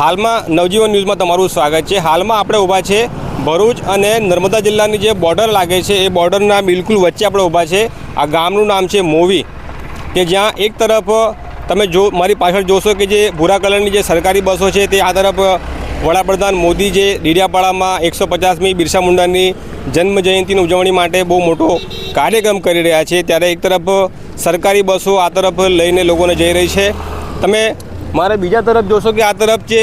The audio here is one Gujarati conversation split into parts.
હાલમાં નવજીવન ન્યૂઝમાં તમારું સ્વાગત છે. હાલમાં આપણે ઊભા છે ભરૂચ અને નર્મદા જિલ્લાની જે બોર્ડર લાગે છે, એ બોર્ડરના બિલકુલ વચ્ચે આપણે ઊભા છે. આ ગામનું નામ છે મોવી, કે જ્યાં એક તરફ તમે જો, મારી પાછળ જોશો કે જે ભૂરા કલરની જે સરકારી બસો છે, તે આ તરફ વડાપ્રધાન મોદી જે ડેડિયાપાડામાં એકસો પચાસમી બિરસા મુંડાની જન્મ જયંતિની ઉજવણી માટે બહુ મોટો કાર્યક્રમ કરી રહ્યા છે. ત્યારે એક તરફ સરકારી બસો આ તરફ લઈને લોકોને જઈ રહી છે. તમે મારે બીજા તરફ જોશો કે આ તરફ જે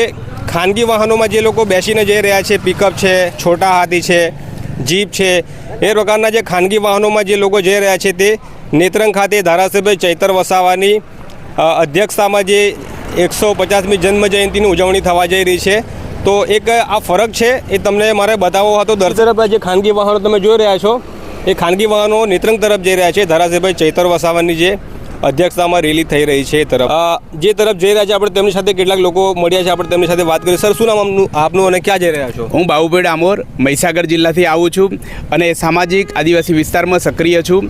ખાનગી વાહનોમાં જે લોકો બેસીને જઈ રહ્યા છે પિકઅપ છે, છોટા હાથી છે જીપ છે, એ પ્રકારના જે ખાનગી વાહનોમાં જે લોકો જઈ રહ્યા છે તે નેત્રંગ ખાતે ધારાસભ્ય ચૈતર વસાવાની અધ્યક્ષતામાં જે એકસો પચાસમી જન્મ જયંતિની ઉજવણી થવા જઈ રહી છે. તો એક આ ફરક છે એ તમને મારે બતાવવો હતો, દર તરફ જે ખાનગી વાહનો તમે જોઈ રહ્યા છો, એ ખાનગી વાહનો નેત્રંગ તરફ જઈ રહ્યા છે, ધારાસભ્ય ચૈતર વસાવાની જે અધ્યક્ષતામાં રેલી થઈ રહી છે એ તરફ. જે તરફ જઈ રહ્યા છે, આપણે તેમની સાથે કેટલાક લોકો મળ્યા છે, આપણે તેમની સાથે વાત કરીએ સર, શું નામ આપનું અને ક્યાં જઈ રહ્યા છો? હું બાબુભાઈ ડામોર મહીસાગર જિલ્લાથી આવું છું અને સામાજિક આદિવાસી વિસ્તારમાં સક્રિય છું.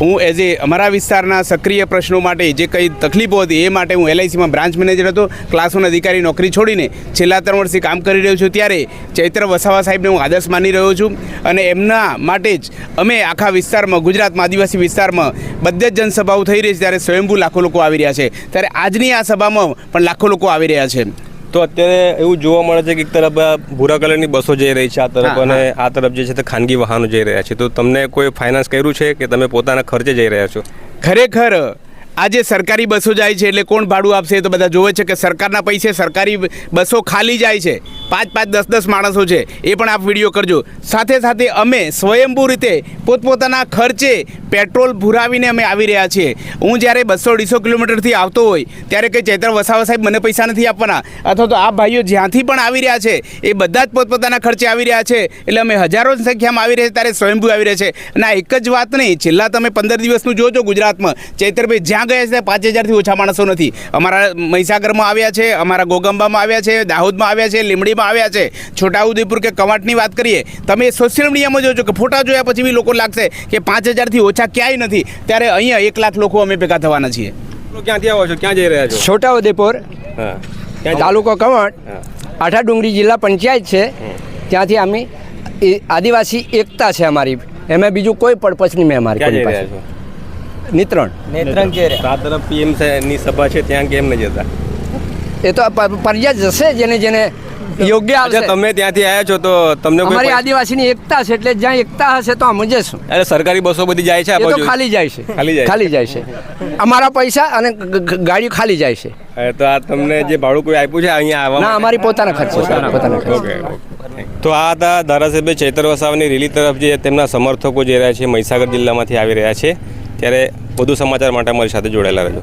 હું એઝ એ અમારા વિસ્તારના સક્રિય પ્રશ્નો માટે જે કંઈ તકલીફો હતી એ માટે હું એલઆઈસીમાં બ્રાન્ચ મેનેજર હતો. ક્લાસ વન અધિકારી નોકરી છોડીને છેલ્લા ત્રણ વર્ષથી કામ કરી રહ્યો છું. ત્યારે ચૈત્ર વસાવા સાહેબને હું આદર્શ માની રહ્યો છું અને એમના માટે જ અમે આખા વિસ્તારમાં, ગુજરાતમાં, આદિવાસી વિસ્તારમાં બધે જ જનસભાઓ થઈ રહી છે. ત્યારે સ્વયંભૂ લાખો લોકો આવી રહ્યા છે. ત્યારે આજની આ સભામાં પણ લાખો લોકો આવી રહ્યા છે. તો અત્યારે એવું જોવા મળે છે કે એક તરફ આ ભૂરા કલરની બસો જઈ રહી છે આ તરફ અને આ તરફ જે છે તે ખાનગી વાહનો જઈ રહ્યા છે. તો તમને કોઈ ફાઇનાન્સ કર્યું છે કે તમે પોતાના ખર્ચે જઈ રહ્યા છો? ખરેખર આજે સરકારી બસો જાય છે એટલે કોણ ભાડું આપશે એ તો બધા જોવે છે કે સરકારના પૈસે સરકારી બસો ખાલી જાય છે. પાંચ પાંચ દસ દસ માણસો છે, એ પણ આપ વીડિયો કરજો. સાથે સાથે અમે સ્વયંભૂ રીતે પોતપોતાના ખર્ચે પેટ્રોલ ભુરાવીને અમે આવી રહ્યા છીએ. હું જ્યારે બસો અઢીસો કિલોમીટરથી આવતો હોય, ત્યારે કંઈ ચૈત્ર વસાવા સાહેબ મને પૈસા નથી આપવાના. અથવા તો આ ભાઈઓ જ્યાંથી પણ આવી રહ્યા છે, એ બધા જ પોતપોતાના ખર્ચે આવી રહ્યા છે. એટલે અમે હજારો સંખ્યામાં આવી રહ્યા છે, ત્યારે સ્વયંભૂ આવી રહ્યા છે. અને આ એક જ વાત નહીં, છેલ્લા તમે પંદર દિવસનું જોજો ગુજરાતમાં. ચૈત્રભાઈ જ્યાં ગયા છે, પાંચ હજારથી ઓછા માણસો નથી. અમારા મહીસાગરમાં આવ્યા છે, અમારા ગોગંબામાં આવ્યા છે, દાહોદમાં આવ્યા છે લીમડીમાં આવ્યા છે. છોટાઉદેપુર કે કવાંટની વાત કરીએ તમે સોશિયલ મીડિયામાં જોજો કે ફોટા જોયા પછી બી લોકો લાગશે કે પાંચ હજારથી ઓછા ક્યાંય નથી. ત્યારે અહીંયા એક લાખ લોકો અમે ભેગા થવાના છીએ. તો ક્યાંથી આવો છો? ક્યાં જઈ રહ્યા છો? છોટાઉદેપુર તાલુકો કવાંટ. આઠા ડુંગરી જિલ્લા પંચાયત છે. ત્યાંથી અમે આદિવાસી એકતા છે અમારી. એમાં બીજું કોઈ પર્પસ નહીં મેં અમારી ક્યાં જઈ કોઈની રહ્યા પાસે. છો? નિત્રણ. આ તરફ પીએમની સભા છે ત્યાં કેમ નહીં જતા? એ તો ફરજિયાત જશે જેને જેને યોગ્ય આવશે. તમે ત્યાંથી આવ્યા છો તો તમને અમારી આદિવાસીની એકતા છે એટલે જ્યાં એકતા હશે તો અમે જશું એટલે સરકારી બસો બધી જાય છે આ એ તો ખાલી જાય છે. ખાલી જાય ખાલી જાય છે. અમારા પૈસા અને ગ- ગ- ગાડીઓ ખાલી જાય છે. તો આ તમને જે ભાડું કોઈ આપ્યું છે અહીંયા આવવા ના અમારી પોતાના ખર્ચે. પોતાના ખર્ચે. તો આ હતા ધારાસભ્ય ચૈતર વસાવાની રેલી તરફ જે તેમના સમર્થકો જે રહ્યા છે મહીસાગર જિલ્લામાંથી આવી રહ્યા છે. ત્યારે વધુ સમાચાર માટે અમારી સાથે જોડાયેલા રહેજો.